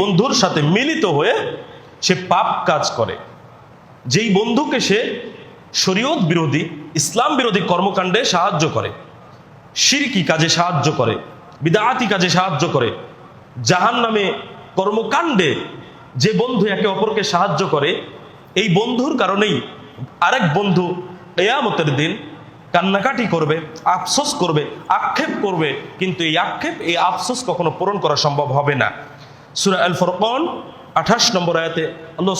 বন্ধুর সাথে মিলিত হয়ে সে পাপ কাজ করে। যেই বন্ধুকে সে শরীয়ত বিরোধী, ইসলাম বিরোধী কর্মকাণ্ডে সাহায্য করে, শিরকি কাজে সাহায্য করে বিদাতি কাজে সাহায্য করে জাহান নামে কর্মকাণ্ডে যে বন্ধু একে অপরকে সাহায্য করে, এই বন্ধুর কারণেই আরেক বন্ধু এয়ামতের দিন কান্নাকাটি করবে, আফসোস করবে, আক্ষেপ করবে, কিন্তু এই আক্ষেপ, এই আফসোস কখনো পূরণ করা সম্ভব হবে না। সুরা আল ফরকন আঠাশ নম্বর আয়াতে আল্লাহ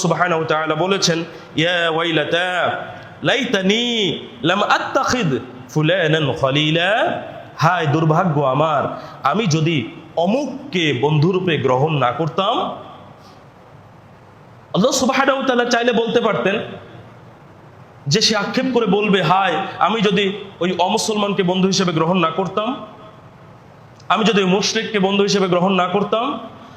তাআলা বলেছেন, ইয়া ওয়াইলাতা, লাইতানি লাম আত্তাখিদ ফুলানান খলিলা। হায় দুর্ভাগ্য আমার, আমি যদি অমুককে বন্ধুরূপে গ্রহণ না করতাম, আল্লাহ সুবহানাহু ওয়া তাআলা চাইলে বলতে পারতেন, যে সে আক্ষেপ করে বলবে, হায়, আমি যদি ওই অমুসলমানকে বন্ধু হিসেবে গ্রহণ না করতাম, আমি যদি ওই মুশরিককে বন্ধু হিসেবে গ্রহণ না করতাম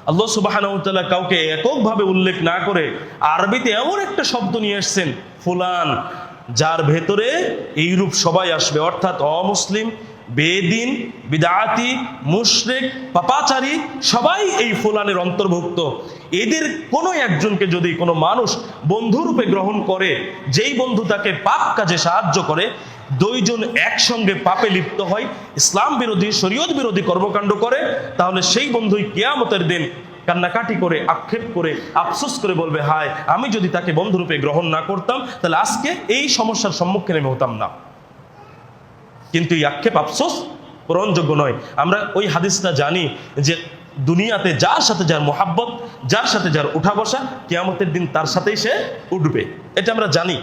আল্লাহ সুবাহানাহু তাআলা কাউকে এককভাবে উল্লেখ না করে আরবিতে এমন একটা শব্দ নিয়ে এসছেন, ফুলান যার ভেতরে এইরূপ সবাই আসবে। অর্থাৎ অমুসলিম, বেদিন, বিদাতি, মুশরিক, পাপাচারী, সবাই এই ফুলানের অন্তর্ভুক্ত। এদের কোনো একজনকে যদি কোনো মানুষ বন্ধুরূপে গ্রহণ করে, যেই বন্ধু তাকে পাপ কাজে সাহায্য করে দুইজন একসঙ্গে পাপে লিপ্ত হয়, ইসলাম বিরোধী, শরীয়ত বিরোধী কর্মকাণ্ড করে, তাহলে সেই বন্ধুই কেয়ামতের দিন কান্নাকাটি করে, আক্ষেপ করে, আফসোস করে বলবে, হায়, আমি যদি তাকে বন্ধুরূপে গ্রহণ না করতাম, তাহলে আজকে এই সমস্যার সম্মুখীন আমি হতাম না। কিন্তু এই আক্ষেপ, আফসোস পূরণযোগ্য নয়। আমরা ওই হাদিসটা জানি যে দুনিয়াতে যার সাথে যার মোহাব্বত, যার সাথে যার উঠা বসা, কেয়ামতের দিন তার সাথেই সে উঠবে। এটা আমরা জানি।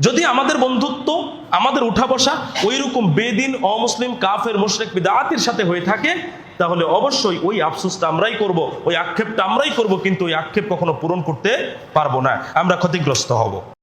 যদি আমাদের বন্ধুত্ব, আমাদের উঠা বসা ওই রকম বেদিন, অমুসলিম, কাফের, মুশরেক, বিদাতির সাথে হয়ে থাকে, তাহলে অবশ্যই ওই আফসোসটা আমরাই করব, ওই আক্ষেপটা আমরাই করব, কিন্তু ওই আক্ষেপ কখনো পূরণ করতে পারব না। আমরা ক্ষতিগ্রস্ত হব।